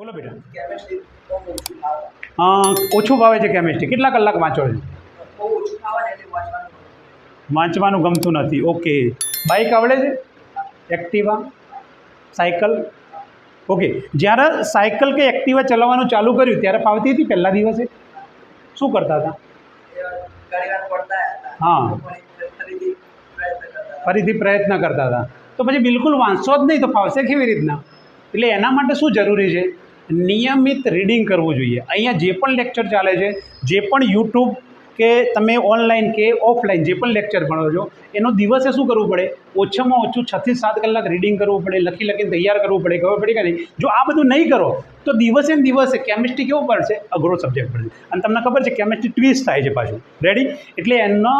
બોલો બેટા. ઓછું ભાવે છે કેમિસ્ટ્રી. કેટલા કલાક વાંચો છો? વાંચવાનું ગમતું નથી. ઓકે. બાઇક આવડે છે? એક્ટિવા? સાયકલ? ઓકે. જ્યારે સાયકલ કે એક્ટિવા ચલાવવાનું ચાલુ કર્યું ત્યારે ફાવતી હતી પહેલા દિવસે? શું કરતા હતા? હા. ફરીથી પ્રયત્ન કરતા ફરીથી પ્રયત્ન કરતા હતા. તો પછી બિલકુલ વાંચશો જ નહીં તો ફાવશે કેવી રીતના? એટલે એના માટે શું જરૂરી છે? નિયમિત રીડિંગ કરવું જોઈએ. અહીંયા જે પણ લેક્ચર ચાલે છે, જે પણ યુટ્યુબ કે તમે ઓનલાઈન કે ઓફલાઈન જે પણ લેક્ચર ભણો છો, એનો દિવસે શું કરવું પડે? ઓછામાં ઓછું છથી સાત કલાક રીડિંગ કરવું પડે, લખી લખીને તૈયાર કરવું પડે, ખબર પડી કે નહીં? જો આ બધું નહીં કરો, તો દિવસે ને દિવસે કેમિસ્ટ્રી કેવો પડશે અઘરો સબ્જેક્ટ પડશે અને તમને ખબર છે કેમિસ્ટ્રી ટ્વિસ્ટ થાય છે પાછું. રેડી એટલે એનો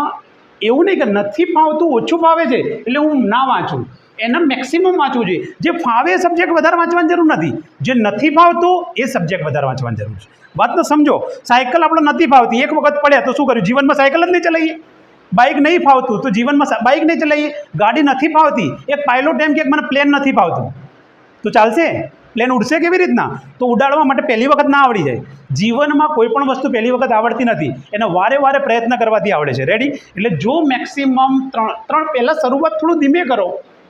એવું નહીં કે નથી ફાવતું, ઓછું ફાવે છે, એટલે હું ના વાંચું. એના મેક્સિમમ વાંચવું જોઈએ. જે ફાવે એ સબ્જેક્ટ વધારે વાંચવાની જરૂર નથી. જે નથી ફાવતું એ સબ્જેક્ટ વધારે વાંચવાની જરૂર છે. વાત તો સમજો સાયકલ આપણે નથી ફાવતી. એક વખત પડ્યા તો શું કર્યું? જીવનમાં સાયકલ જ નહીં ચલાવીએ. બાઇક નહીં ફાવતું તો જીવનમાં બાઇક નહીં ચલાવીએ. ગાડી નથી ફાવતી. એક પાયલોટ એમ કે મને પ્લેન નથી ફાવતું. તો ચાલશે? પ્લેન ઉડશે કેવી રીતના? તો ઉડાડવા માટે પહેલી વખત ના આવડી જાય. જીવનમાં કોઈ પણ વસ્તુ પહેલી વખત આવડતી નથી. એને વારે વારે પ્રયત્ન કરવાથી આવડે છે. રેડી એટલે જો મેક્સિમમ ત્રણ ત્રણ પહેલાં શરૂઆત થોડું ધીમે કરો.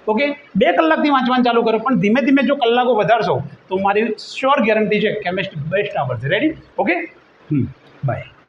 ઓકે બે કલાકથી વાંચવાનું ચાલુ કરો, પણ ધીમે ધીમે જો કલાકો વધારશો, તો મારી શ્યોર ગેરંટી છે કેમિસ્ટ્રી બેસ્ટ આવડશે. Ready okay hmm bye